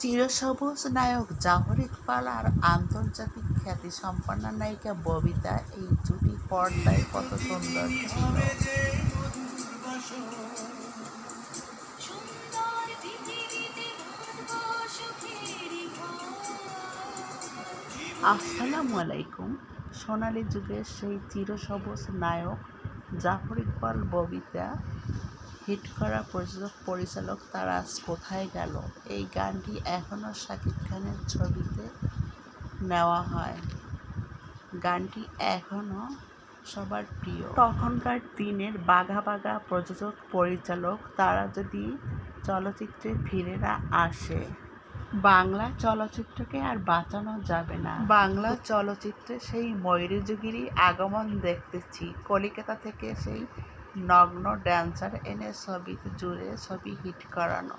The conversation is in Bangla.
চিরসবুজ নায়ক জাফর ইকবাল আর আন্তর্জাতিক খ্যাতিসম্পন্ন নায়িকা ববিতা এই জুটি পর্দায় কত সুন্দর ছিল। আসসালামু আলাইকুম সোনালী যুগের সেই চিরসবুজ নায়ক জাফর ইকবাল ববিতা হিট করা প্রযোজক পরিচালক তারা আজ কোথায় গেল? এই গানটি এখনও শাকিব খানের ছবিতে নেওয়া হয়। গানটি এখনও সবার প্রিয়। তখনকার দিনের বাঘা বাঘা প্রযোজক, পরিচালক তারা যদি চলচ্চিত্রে ফিরে না আসে, বাংলা চলচ্চিত্রকে আর বাঁচানো যাবে না। বাংলা চলচ্চিত্রে সেই ময়ূরযুগিরই আগমন দেখতেছি। কলিকাতা থেকে সেই নগ্ন ড্যান্সার এনে ছবিতে জুড়ে ছবি হিট করানো।